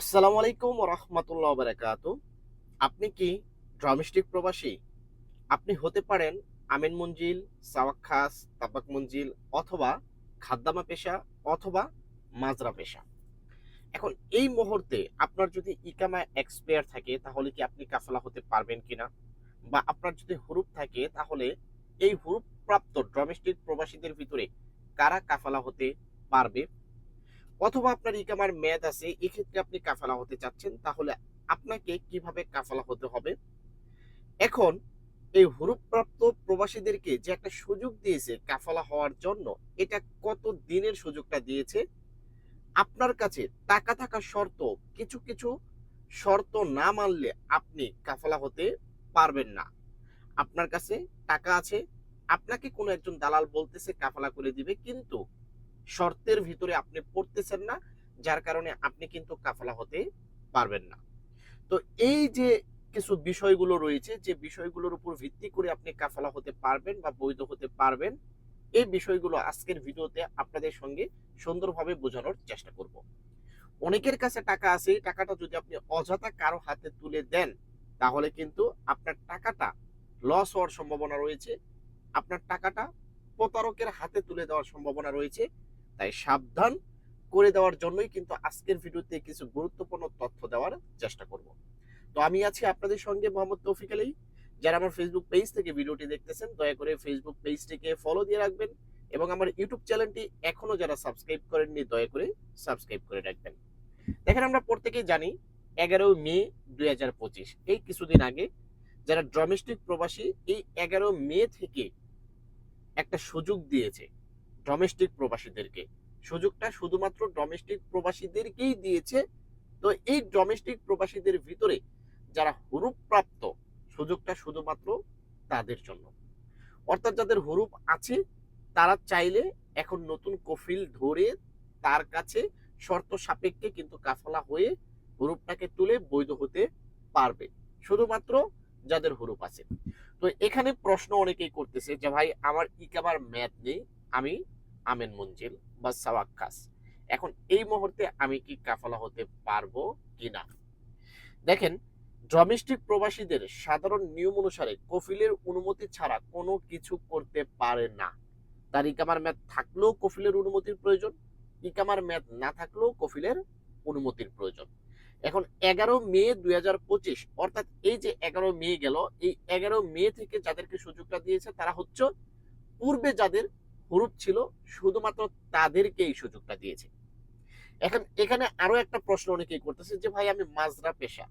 আসসালামু আলাইকুম রহমতুল্লাহ বারাকাত আপনি কি ড্রামস্টিক প্রবাসী? আপনি হতে পারেন আমিন মঞ্জিল সাওয়াক্খাস তাবাক মঞ্জিল অথবা খাদ্দামা পেশা অথবা মাজরা পেশা। এখন এই মুহূর্তে আপনার যদি ইকামা এক্সপায়ার থাকে, তাহলে কি আপনি কাফলা হতে পারবেন কিনা? বা আপনার যদি হুরুপ থাকে, তাহলে এই হুরুপ প্রাপ্ত ডোমেস্টিক প্রবাসীদের ভিতরে কারা কাফালা হতে পারবে? অথবা আপনার ইকামার মেয়াদ আছে, এক্ষেত্রে আপনি কাফালা হতে চাচ্ছেন, তাহলে আপনাকে কীভাবে কাফালা হতে হবে? এখন এই হুরুপ্রাপ্ত প্রবাসীদেরকে যে একটা সুযোগ দিয়েছে কাফালা হওয়ার জন্য, এটা কত দিনের সুযোগটা দিয়েছে? আপনার কাছে টাকা থাকা শর্ত, কিছু কিছু শর্ত না মানলে আপনি কাফালা হতে পারবেন না। আপনার কাছে টাকা আছে, আপনাকে কোনো একজন দালাল বলতেছে কাফালা করে দিবে, কিন্তু শর্তের ভিতরে আপনি পড়তেছেন না, যার কারণে আপনি কিন্তু কাফালা হতে পারবেন না। তো এই যে কিছু বিষয়গুলো রয়েছে, যে বিষয়গুলোর উপর ভিত্তি করে আপনি কাফালা হতে পারবেন বা বৈধ হতে পারবেন, এই বিষয়গুলো আজকের ভিডিওতে আপনাদের সঙ্গে সুন্দরভাবে বোঝানোর চেষ্টা করব। অনেকের কাছে টাকা আছে, এই টাকাটা যদি আপনি অযথা কারও হাতে তুলে দেন, তাহলে কিন্তু আপনার টাকাটা লস হওয়ার সম্ভাবনা রয়েছে, আপনার টাকাটা প্রতারকের হাতে তুলে দেওয়ার সম্ভাবনা রয়েছে তাই সাবধান করে দেওয়ার জন্যই কিন্তু আজকের ভিডিওতে কিছু গুরুত্বপূর্ণ তথ্য দেওয়ার চেষ্টা করব। তো আমি আছি আপনাদের সঙ্গে মোহাম্মদ তৌফিক আলী। যারা আমার ফেসবুক পেজ থেকে ভিডিওটি দেখতেছেন, দয়া করে ফেসবুক পেজটিকে ফলো দিয়ে রাখবেন এবং আমার ইউটিউব চ্যানেলটি এখনও যারা সাবস্ক্রাইব করেননি, দয়া করে সাবস্ক্রাইব করে রাখবেন। দেখেন, আমরা প্রত্যেকেই জানি এগারো মে দু হাজার পঁচিশ, এই কিছুদিন আগে যারা ডোমেস্টিক প্রবাসী, এই এগারো মে থেকে একটা সুযোগ দিয়েছে। ডোমেস্টিক প্রবাসীদেরকে। সুযোগটা শুধুমাত্র ডোমেস্টিক প্রবাসীদেরকেই দিয়েছে। তো এই ডোমেস্টিক প্রবাসীদের ভিতরে যারা হুরুপ প্রাপ্ত সুযোগটা শুধুমাত্র তাদের জন্য। অর্থাৎ যাদের হুরুপ আছে, তারা চাইলে এখন নতুন কফিল ধরে তার কাছে শর্ত সাপেক্ষে কিন্তু কাফলা হয়ে হুরুপটাকে তুলে বৈধ হতে পারবে। শুধুমাত্র যাদের হুরুপ আছে। তো এখানে প্রশ্ন অনেকেই করতেছে যে, ভাই, আমার ইকাবার ম্যাথ নেই। আমি আমেন মঞ্জিল বা সাওয়াক্কাস এখন এই মুহূর্তে আমি কি কাফালা হতে পারব কিনা দেখেন, ডোমেস্টিক প্রবাসীদের সাধারণ নিয়ম অনুসারে কফিলের অনুমতি ছাড়া কোনো কিছু করতে পারে না। তার ইকামার ম্যাথ থাকলেও কফিলের অনুমতির প্রয়োজন, ইকামার ম্যাথ না থাকলেও কফিলের অনুমতির প্রয়োজন। এখন এগারো মে দুই হাজার পঁচিশ, অর্থাৎ এই যে এগারো মে গেল, এই এগারো মে থেকে যাদেরকে সুযোগটা দিয়েছে তারা হচ্ছে পূর্বে যাদের হুরুপ ছিল, শুধুমাত্র তাদেরকে এই সুযোগটা দিয়েছে। এখন এখানে আরও একটা প্রশ্ন অনেকেই করতেছে যে, ভাই, আমি মাজরা পেশা।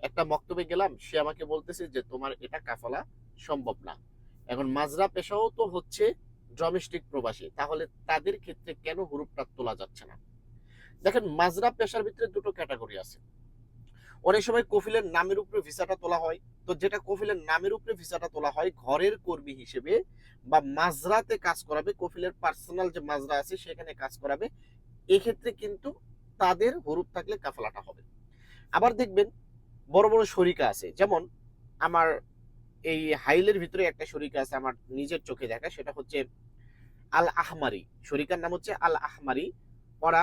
একটা বক্তব্যে গেলাম, সে আমাকে বলতেছে যে, তোমার এটা কাফালা সম্ভব না। এখন মাজরা পেশাও তো হচ্ছে ডোমেস্টিক প্রবাসী, তাহলে তাদের ক্ষেত্রে কেন হুরুপটা তোলা যাচ্ছে না? দেখেন, মাজরা পেশার ভিতরে দুটো ক্যাটাগরি আছে। অনেক সময় কফিলের নামের উপরে ভিসাটা তোলা হয়। তো যেটা কফিলের নামের উপরে ভিসাটা তোলা হয়, ঘরের কর্মী হিসেবে বা মাজরাতে কাজ করাবে, কফিলের পার্সোনাল যে মাজরা আছে সেখানে কাজ করাবে, এক্ষেত্রে কিন্তু তাদের হরুপ থাকলে কাফলাটা হবে। আবার দেখবেন বড় বড় শরিকা আছে, যেমন আমার এই হাইলের ভিতরে একটা শরিকা আছে আমার নিজের চোখে দেখা, সেটা হচ্ছে আল আহমারি শরিকার নাম হচ্ছে আল আহমারি ওরা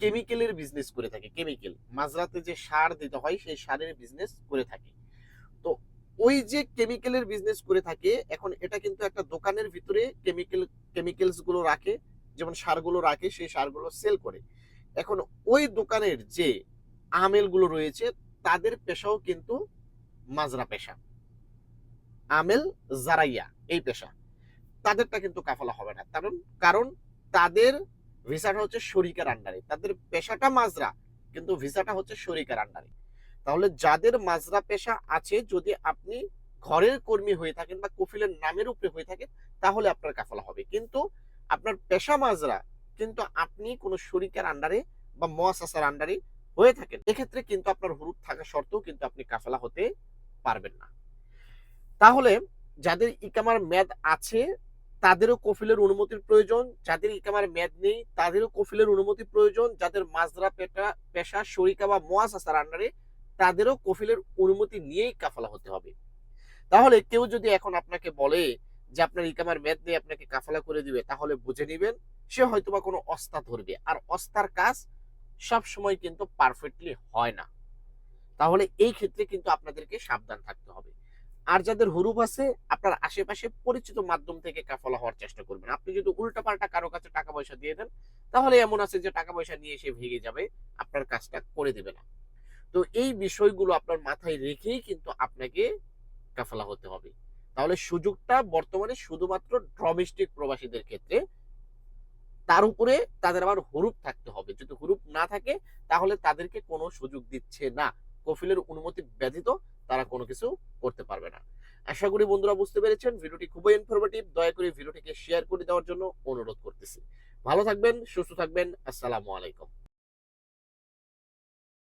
কেমিক্যালের বিজনেস করে থাকে কেমিক্যাল মাজরাতে যে সার দিতে হয়, সেই সারের বিজনেস করে থাকে। তো ওই যে কেমিক্যালের বিজনেস করে থাকে, এখন এটা কিন্তু একটা দোকানের ভিতরে কেমিক্যাল কেমিক্যালসগুলো রাখে, যেমন সারগুলো রাখে, সেই সারগুলো সেল করে। এখন ওই দোকানের যে আমেলগুলো রয়েছে, তাদের পেশাও কিন্তু মাজরা পেশা। আমেল, জারাইয়া, এই পেশা। তাদেরটা কিন্তু কাফালা হবে না। কারণ কারণ তাদের ভিসাটা হচ্ছে শরিকার আন্ডারে। তাদের পেশাটা মাজরা, কিন্তু ভিসাটা হচ্ছে শরিকার আন্ডারে। তাহলে যাদের মাজরা পেশা আছে, যদি আপনি ঘরের কর্মী হয়ে থাকেন বা কফিলের নামের উপরে হয়ে থাকেন, তাহলে আপনার কাফালা হবে। কিন্তু আপনার পেশা মাজরা, কিন্তু আপনি কোনো শরিকার আন্ডারে বা মোয়াসাসার আন্ডারে হয়ে থাকেন, এক্ষেত্রে কিন্তু আপনার হুরুপ থাকা সত্ত্বেও কিন্তু আপনি কাফালা হতে পারবেন না। তাহলে যাদের ইকামার মেয়াদ আছে তাদেরও কফিলের অনুমতির প্রয়োজন, যাদের ইকামার মেয়াদ নেই, তাদেরও কফিলের অনুমতি প্রয়োজন, যাদের মাজরা পেটা, পেশা, শরিকা বা মোয়াসাসার আন্ডারে তাদেরও কফিলের অনুমতি নিয়েই কাফালা হতে হবে। তাহলে কেউ যদি এখন আপনাকে বলে যে আপনার ইকামার মেয়াদ নেই, আপনাকে কাফালা করে দিবে, তাহলে বুঝে নিবেন, সে হয়তোবা কোনো অস্তা ধরবে। আর অস্তার কাজ সব সময় কিন্তু পারফেক্টলি হয় না। তাহলে এই ক্ষেত্রে কিন্তু আপনাদেরকে সাবধান থাকতে হবে। আর যাদের হুরুপ আছে, আপনার আশেপাশে পরিচিত মাধ্যম থেকে কাফলা হওয়ার চেষ্টা করবেন। আপনি যদি উল্টাপাল্টা কারও কাছে টাকা পয়সা দিয়ে দেন, তাহলে এমন আছে যে টাকা পয়সা নিয়ে এসে ভেঙে যাবে, আপনার কাজটা করে দেবে না। তো এই বিষয়গুলো আপনার মাথায় রেখেই কিন্তু আপনাকে কাফলা হতে হবে। তাহলে সুযোগটা বর্তমানে শুধুমাত্র ডোমেস্টিক প্রবাসীদের ক্ষেত্রে, তার উপরে তাদের আবার হুরুপ থাকতে হবে। যদি হুরুপ না থাকে, তাহলে তাদেরকে কোনো সুযোগ দিচ্ছে না। কফিলের অনুমতি ব্যতীত তারা কোনো কিছু করতে পারবে না। আশা করি বন্ধুরা বুঝতে পেরেছেন। ভিডিওটি খুবই ইনফরমেটিভ দয়া করে ভিডিওটিকে শেয়ার করে দেওয়ার জন্য অনুরোধ করতেছি। ভালো থাকবেন, সুস্থ থাকবেন। আসসালামু আলাইকুম।